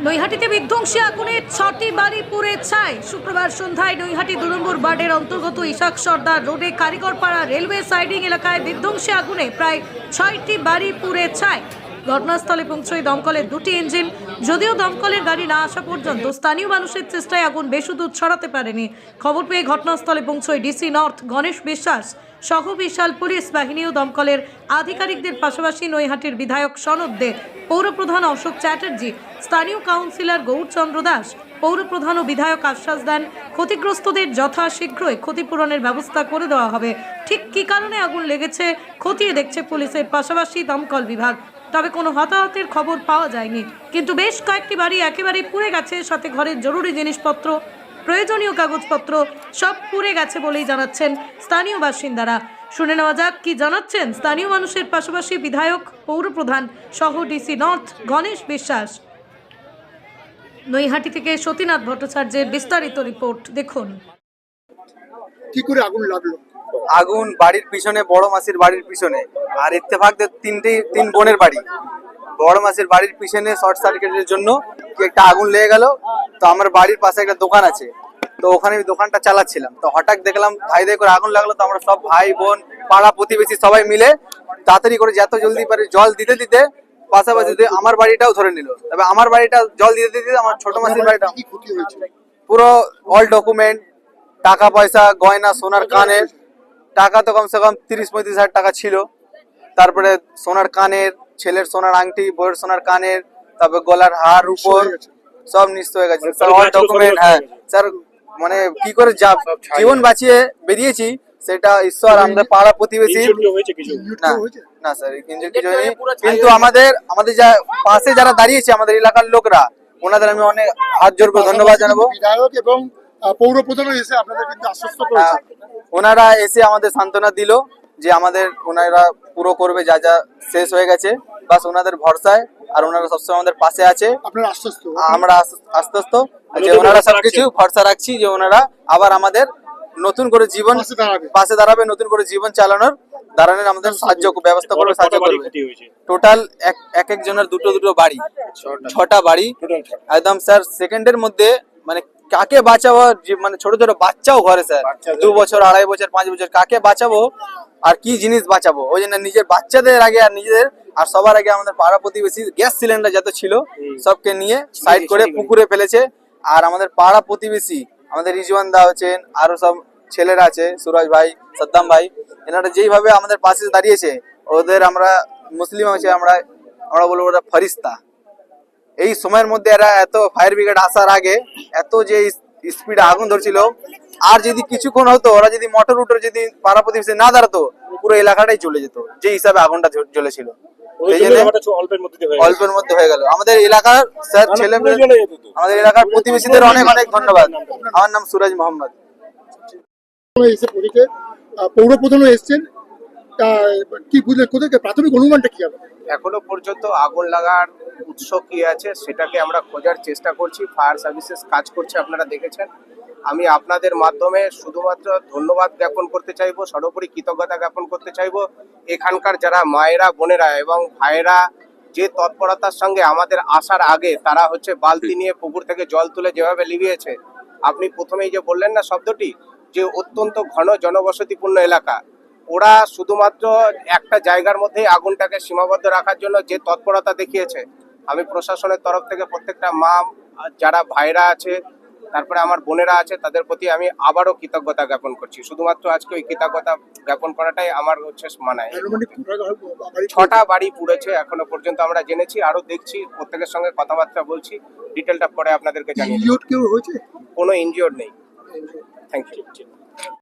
নৈহাটিতে বিধ্বংসী আগুনে ছটি বাড়ি পুড়ে ছাই। শুক্রবার সন্ধ্যায় নৈহাটি দু নম্বর ওয়ার্ডের অন্তর্গত ইশাক সর্দার রোডে কারিগরপাড়া রেলওয়ে সাইডিং এলাকায় বিধ্বংসী আগুনে প্রায় ছয়টি বাড়ি পুড়ে ছাই। ঘটনাস্থলে পৌঁছয় দমকলের দুটি ইঞ্জিন। যদিও দমকলের গাড়ি না আসা পর্যন্ত স্থানীয় মানুষের চেষ্টায় আগুন বেশি দূর ছড়াতে পারেনি। খবর পেয়ে ঘটনাস্থলে পৌঁছয় ডিসি নর্থ গণেশ বিশ্বাস সহ বিশাল পুলিশ বাহিনী ও দমকলের আধিকারিকদের পাশাপাশি নৈহাটির বিধায়ক সনদ দে, পৌরপ্রধান অশোক চ্যাটার্জি স্থানীয় কাউন্সিলর গৌরচন্দ্র দাস পৌরপ্রধান ও বিধায়ক আশ্বাস দেন, ক্ষতিগ্রস্তদের যথাশীঘ্রই ক্ষতিপূরণের ব্যবস্থা করে দেওয়া হবে। ঠিক কী কারণে আগুন লেগেছে, খতিয়ে দেখছে পুলিশের পাশাপাশি দমকল বিভাগ। তবে কোনো হতাহতের খবর পাওয়া যায়নি। কিন্তু বেশ কয়েকটি বাড়ি একেবারেই পুড়ে গেছে, সাথে ঘরের জরুরি জিনিসপত্র, প্রয়োজনীয় কাগজপত্র সব পুড়ে গেছে বলেই জানাচ্ছেন স্থানীয় বাসিন্দারা। শুনে নেওয়া যাক কি জানাচ্ছেন স্থানীয় মানুষের পাশাপাশি বিধায়ক পৌরপ্রধান সহ ডিসি নর্থ গণেশ বিশ্বাস। নৈহাটি থেকে সতীনাথ ভট্টাচার্যের বিস্তারিত রিপোর্ট দেখুন। কি করে আগুন লাগল? আগুন বাড়ির পিছনে বড় মাসির বাড়ির পিছনে। আর ইত্তেফাকদের তিনটে তিন বোনের বাড়ি। বড় মাসির বাড়ির পিছনে শর্ট সার্কিটের জন্য একটা আগুন লেগে গেল? তো আমার বাড়ির পাশে একটা দোকান আছে। তো ওখানে আমি দোকানটা চালাচ্ছিলাম। তো হঠাৎ দেখলাম ধাই ধাই করে আগুন লাগল। তো আমরা সব ভাই বোন পাড়া প্রতিবেশী সবাই মিলে তাড়াতাড়ি করে যত জলদি পারে জল দিতে দিতে পাশাপাশি আমার বাড়িটাও ধরে নিল। তবে আমার বাড়িটা জল দিতে দিতে আমার ছোট মাসির বাড়িটা পুরো অল ডকুমেন্ট টাকা পয়সা গয়না সোনার কানের টাকা তো কমসে কম তিরিশ পঁয়ত্রিশ হাজার টাকা ছিল। তারপরে সোনার কানের ছেলের সোনার আংটি বইয়ের সোনার কানের তারপরে গলার হার উপর সব নিশ্চয় হয়ে গেছে। স্যার অল ডকুমেন্ট হ্যাঁ। স্যার মানে কি করে যা জীবন বাঁচিয়ে বেরিয়েছি সেটা ঈশ্বর আমাদের পাড়া প্রতিবেশী। না না স্যার ইনজুরি কিছু হয়নি। কিন্তু আমাদের আমাদের যা পাশে যারা দাঁড়িয়েছে আমাদের এলাকার লোকরা ওনাদের আমি অনেক হাত জোর করে ধন্যবাদ জানাব। বিধায়ক এবং আহ, পৌরপ্রধানও এসে আপনাদের কিন্তু আশ্বস্ত করেছে। ওনারা এসে আমাদের সান্ত্বনা দিল যে আমাদের ওনারা পুরো করবে যা যা শেষ হয়ে গেছে। বাস ওনাদের ভরসায় আর ওনারা সবসময় আমাদের পাশে আছে। আপনারা আশ্বস্ত? আমরা আস্তে যে ওনারা সবকিছু ভরসা রাখছি যে ওনারা আবার আমাদের নতুন করে জীবন পাশে দাঁড়াবে। নতুন করে জীবন চালানোর দাঁড়ানোর আমাদের সাহায্য ব্যবস্থা করবে সাহায্য করবে। টোটাল এক এক একজনের দুটো দুটো বাড়ি ছটা। বাড়ি। একদম স্যার সেকেন্ডের মধ্যে মানে কাকে বাঁচাবো মানে ছোট ছোট বাচ্চাও ঘরে স্যার। দু বছর আড়াই বছর পাঁচ বছর কাকে বাঁচাবো আর কি জিনিস বাঁচাবো? ওই জন্য নিজের বাচ্চাদের আগে আর নিজেদের আর সবার আগে আমাদের পাড়া প্রতিবেশী গ্যাস সিলিন্ডার যত ছিল সবকে নিয়ে সাইড করে পুকুরে ফেলেছে। আর আমাদের পাড়া প্রতিবেশী আমাদের রিজওয়ান দা আছেন, আরও সব ছেলেরা আছে, সুরজ ভাই, সাদ্দাম ভাই। এনারা যেইভাবে আমাদের পাশে দাঁড়িয়েছে, ওদের আমরা মুসলিম আছে আমরা আমরা বলব ওরা ফরিস্তা এই সময়ের মধ্যে এরা এত ফায়ার ব্রিগেড আসার আগে এত যে স্পিডে আগুন ধরছিল, আর যদি কিছুক্ষণ হতো, ওরা যদি মোটর উটর যদি পাড়া প্রতিবেশী না দাঁড়াতো, পুরো এলাকাটাই চলে যেত যে হিসাবে আগুনটা জ্ব- জ্বলেছিল। অল্পের মধ্যে হয়ে গেছে। অল্পের মধ্যে হয়ে গেল। আমাদের এলাকার স্যার না, না, ছেলে পুরো। আমাদের এলাকার প্রতিবেশীদের অনেক অনেক ধন্যবাদ। আমার নাম সুরাজ মোহাম্মদ। এসে পরীক্ষে এসছেন। কি বুঝলেন কোথায়? প্রাথমিক অনুমানটা কি হবে? এখনও পর্যন্ত আগুন লাগার উৎস কি আছে সেটাকে আমরা খোঁজার চেষ্টা করছি। ফায়ার সার্ভিসেস কাজ করছে আপনারা দেখেছেন। আমি আপনাদের মাধ্যমে শুধুমাত্র ধন্যবাদ জ্ঞাপন করতে চাইব, সর্বোপরি কৃতজ্ঞতা জ্ঞাপন করতে চাইব। এখানকার যারা মায়েরা, বোনেরা এবং ভাইয়েরা যে তৎপরতার সঙ্গে আমাদের আসার আগে তারা হচ্ছে বালতি নিয়ে পুকুর থেকে জল তুলে যেভাবে লিভিয়েছে, আপনি প্রথমেই যে বললেন না শব্দটি, যে অত্যন্ত ঘন জনবসতিপূর্ণ এলাকা, ওরা শুধুমাত্র একটা জায়গার মধ্যেই আগুনটাকে সীমাবদ্ধ রাখার জন্য যে তৎপরতা দেখিয়েছে। আমি প্রশাসনের তরফ থেকে প্রত্যেকটা মা, যারা ভাইরা আছে তারপরে আমার বোনেরা আছে তাদের প্রতি আমি আবারও কৃতজ্ঞতা জ্ঞাপন করছি। শুধুমাত্র আজকে ওই কৃতজ্ঞতা জ্ঞাপন করাটাই আমার হচ্ছে মানায়। ছটা বাড়ি পুড়েছে এখনও পর্যন্ত আমরা জেনেছি আরও দেখছি প্রত্যেকের সঙ্গে কথাবার্তা বলছি ডিটেলটা পরে আপনাদেরকে জানিয়ে কোনো ইনজিওর নেই। Thank you